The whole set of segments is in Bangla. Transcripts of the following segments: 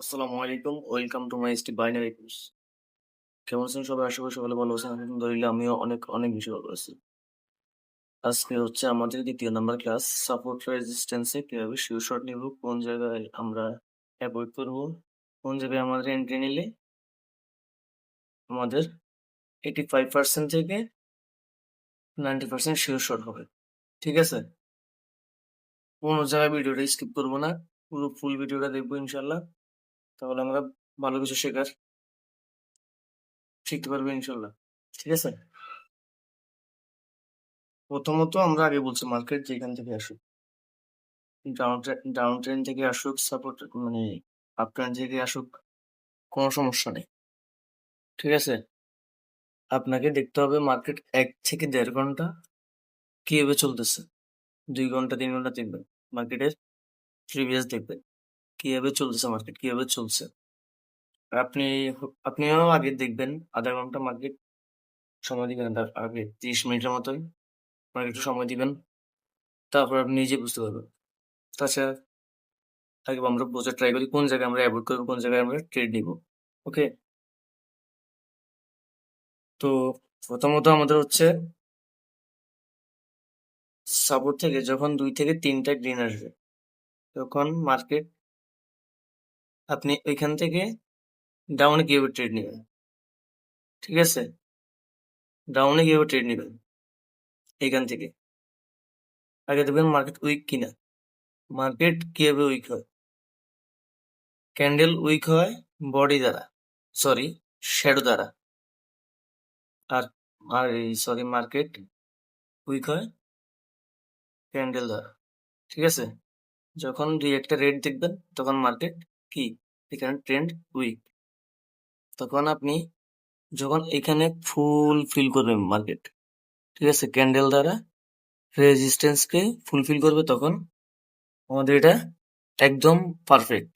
আসসালামু আলাইকুম, ওয়েলকাম টু মাই স্টি বাইনারি কোর্স। কেমন আছেন সবাই? আশা করি সকালে ভালো আছেন। আলহামদুলিল্লাহ, আমিও অনেক অনেক বেশি ভালো আছি। আজকে হচ্ছে আমাদের দ্বিতীয় নাম্বার ক্লাস, সাপোর্ট রেজিস্ট্যান্সে কীভাবে শিও শট নিব, কোন জায়গায় আমরা অ্যাভয়েড করব, কোন জায়গায় আমাদের এন্ট্রি নিলে আমাদের এইটি ফাইভ পার্সেন্ট থেকে নাইনটি পার্সেন্ট শিওর শট হবে। ঠিক আছে? কোনো জায়গায় ভিডিওটা স্কিপ করব না, পুরো ফুল ভিডিওটা দেখব ইনশাল্লাহ তাহলে আমরা ভালো কিছু শেখার শিখতে পারব ইনশাল্লাহ। ঠিক আছে? প্রথমত আমরা আগে বলছি মার্কেট যেখান থেকে আসুক। ডাউন ডাউন ট্রেন থেকে আসুক, সাপোর্ট মানে আপ ট্রেন থেকে আসুক, কোনো সমস্যা নেই। ঠিক আছে? আপনাকে দেখতে হবে মার্কেট এক থেকে দেড় ঘণ্টা কীভাবে চলতেছে। দুই ঘণ্টা, তিন ঘণ্টা দেখবেন মার্কেটের প্রিভিয়াস দেখবেন। কীভাবে চলতেছে মার্কেট কীভাবে চলছে? আপনি আপনিও আগে দেখবেন আধা ঘণ্টা মার্কেট সময় দিবেন আগে তিরিশ মিনিটের মতোই একটু সময় দিবেন, তারপর আপনি নিজে বুঝতে পারবেন। তাছাড়া আগে আমরা বোঝার ট্রাই করি কোন জায়গায় আমরা অ্যাভয়েড করব, কোন জায়গায় আমরা ট্রেড নিব ওকে তো প্রথমত আমাদের হচ্ছে সাপোর্ট থেকে যখন দুই থেকে তিনটা গ্রিন আসবে, তখন মার্কেট আপনি ওইখান থেকে ডাউনে কীভাবে ট্রেড নেবেন। ঠিক আছে? ডাউনে কীভাবে ট্রেড নেবেন। এইখান থেকে। আগে দেখবেন মার্কেট উইক কিনা। মার্কেট কীভাবে উইক হয়? ক্যান্ডেল উইক হয় বডি দ্বারা। সরি শ্যাডো দ্বারা। আর আর সরি মার্কেট উইক হয় ক্যান্ডেল দ্বারা। ঠিক আছে? যখন দুই একটা রেড দেখবেন, তখন মার্কেট কি? এখানে ট্রেন্ড উইক তখন আপনি যখন এখানে ফুল ফিল করবেন মার্কেট ঠিক আছে? ক্যান্ডেল দ্বারা রেজিস্ট্যান্সকে ফুলফিল করবে তখন আমাদের এটা একদম পারফেক্ট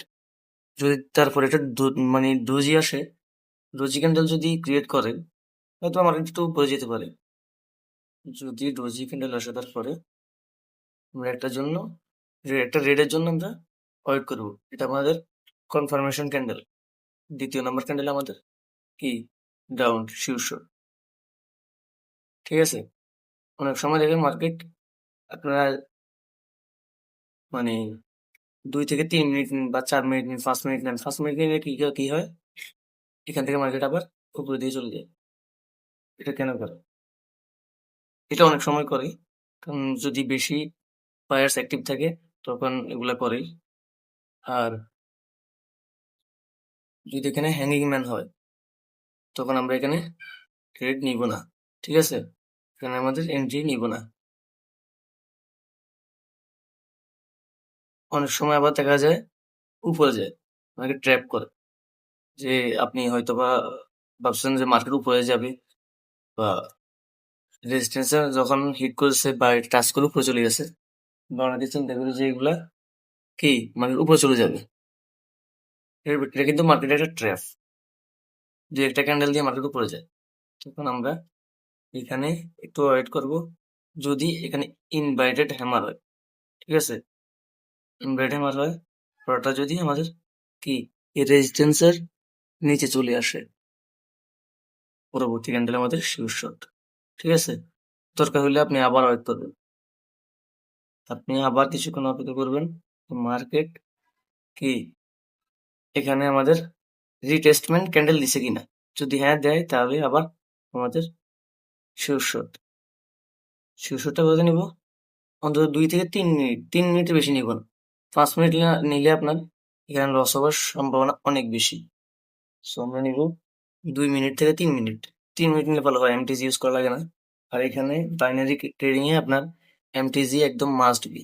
যদি তারপর এটা মানে ডোজি আসে ডোজি ক্যান্ডেল যদি ক্রিয়েট করেন, হয়তো আমার একটু পড়ে যেতে পারে। যদি ডোজি ক্যান্ডেল আসে তারপরে আমরা একটার জন্য একটা রেডের জন্য আমরা ওয়েট করব। এটা আমাদের কনফার্মেশন ক্যান্ডেল দ্বিতীয় নাম্বার ক্যান্ডেল আমাদের কি? ডাউন শীর্ষ। ঠিক আছে? অনেক সময় দেখেন মার্কেট আপনারা মানে দুই থেকে তিন মিনিট নিন বা চার মিনিট নিন, পাঁচ মিনিট নেন। পাঁচ মিনিট নিলে কি কি হয়? এখান থেকে মার্কেট আবার উপরে দিয়ে চলে যায়। এটা কেন করে? এটা অনেক সময় করে। কারণ যদি বেশি বায়ার্স অ্যাক্টিভ থাকে, তখন এগুলা করে আর যদি এখানে হ্যাঙ্গিং ম্যান হয়, তখন আমরা এখানে ট্রেড নিব না, ঠিক আছে? এখানে আমাদের এন্ট্রি নিব না। অনেক সময় আবার দেখা যায়, উপরে যায় মার্কেট ট্র্যাপ করে যে আপনি হয়তো বা ভাবছেন যে মার্কেট উপরে যাবে বা রেজিস্ট্যান্সে যখন হিট করেছে বা টাচ করে উপরে চলে গেছে দিচ্ছেন দেখবেন যে এগুলা কি? মানে উপরে চলে যাবে। এর এটা কিন্তু মার্কেটে একটা ট্র্যাপ যে একটা ক্যান্ডেল দিয়ে মার্কেট উপরে যায়। তখন আমরা এখানে একটু ওয়েট করব যদি এখানে ইনভাইটেড হ্যামার হয়, ঠিক আছে? ইনভাইটেড হ্যামার হয়, ওটা যদি আমাদের কি? এই নিচে চলে আসে। পরবর্তী ক্যান্ডেল আমাদের শীর্ষত ঠিক আছে? দরকার হলে আপনি আবার ওয়েট করবেন। আপনি আবার কিছুক্ষণ অপেক্ষা করবেন মার্কেট কি? এখানে আমাদের রিটেস্টমেন্ট ক্যান্ডেল দিছে কিনা। যদি হ্যাঁ দেয়, তাহলে আবার আমাদের শীর্ষত শীর্ষটা কত নিব? অন্তত দুই থেকে তিন মিনিট। তিন মিনিটের বেশি নিব না। পাঁচ মিনিট নিলে আপনার এখানে লস হওয়ার সম্ভাবনা অনেক বেশি। সো আমরা নিব দুই মিনিট থেকে তিন মিনিট। তিন মিনিট নিলে ভালো হয়। এমটিজি ইউজ করা লাগে না। আর এখানে বাইনারি ট্রেডিং এ আপনার এমটিজি একদম মাস্ট বি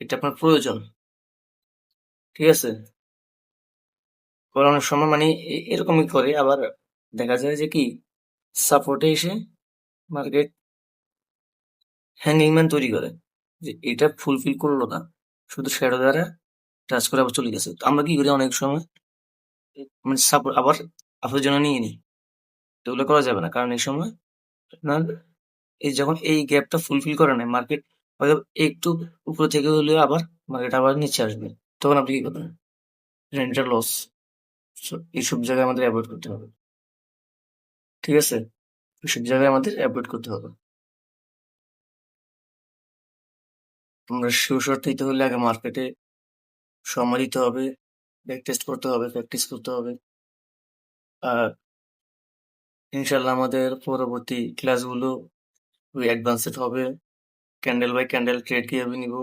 এটা আপনার প্রয়োজন। ঠিক আছে? আবার অনেক সময় মানে এরকমই করে। আবার দেখা যায় যে কি সাপোর্টে এসে মার্কেট হ্যাঙ্গিং ম্যান তৈরি করে যে এটা ফুলফিল করল না, শুধু শ্যাডো দ্বারা টাচ করে আবার চলে গেছে। আমরা কি করি অনেক সময়? মানে সাপোর্ট আবার আপনার জন্য নিয়ে নিই। তো ওগুলো করা যাবে না, কারণ এই সময় আপনার এই যখন এই গ্যাপটা ফুলফিল করে না মার্কেট হয়তো একটু উপর থেকে হলেও আবার মার্কেট আবার নিচে আসবে। তখন আপনি কি করবেন? রেন্টার লস এইসব জায়গায় আমাদের অ্যাভয়েড করতে হবে। ঠিক আছে? এইসব জায়গায় আমাদের অ্যাভয়েড করতে হবে। আমরা শিওর দিতে হলে আগে মার্কেটে সময় দিতে হবে ব্যাক টেস্ট করতে হবে প্র্যাকটিস করতে হবে। আর ইনশাল্লাহ আমাদের পরবর্তী ক্লাসগুলো অ্যাডভান্সড হবে। ক্যান্ডেল বাই ক্যান্ডেল ট্রেড কীভাবে নিব,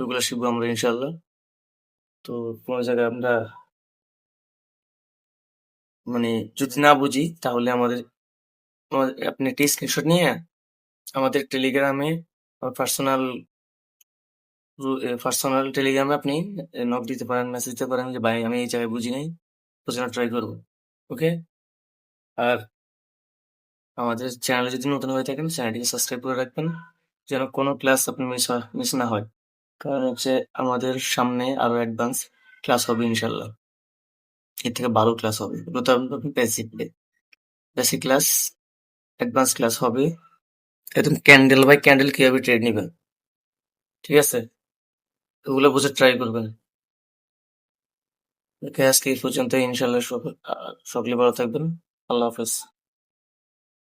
ওগুলো শিখব আমরা ইনশাল্লাহ তো কোনো জায়গায় আমরা মানে যদি না বুঝি, তাহলে আমাদের আপনি একটি স্ক্রিনশট নিয়ে আমাদের টেলিগ্রামে পার্সোনাল পার্সোনাল টেলিগ্রামে আপনি নক দিতে পারেন মেসেজ দিতে পারেন যে, ভাই, আমি এই জায়গায় বুঝি নাই বোঝানোর ট্রাই করব। ওকে আর আমাদের চ্যানেলে যদি নতুন হয়ে থাকেন চ্যানেলটিকে সাবস্ক্রাইব করে রাখবেন, যেন কোনো ক্লাস আপনি মিস মিস না হয়। কারণ হচ্ছে আমাদের সামনে আরও অ্যাডভান্স ক্লাস হবে ইনশাল্লাহ। এর থেকে ভালো ক্লাস হবে। Basic basic class advance class হবে। একদম ক্যান্ডেল বাই ক্যান্ডেল কীভাবে ট্রেড নেবেন? ঠিক আছে? ওগুলো বুঝে ট্রাই করবেন। আজকে এই পর্যন্ত ইনশাল্লাহ সকলে ভালো থাকবেন। আল্লাহ হাফেজ।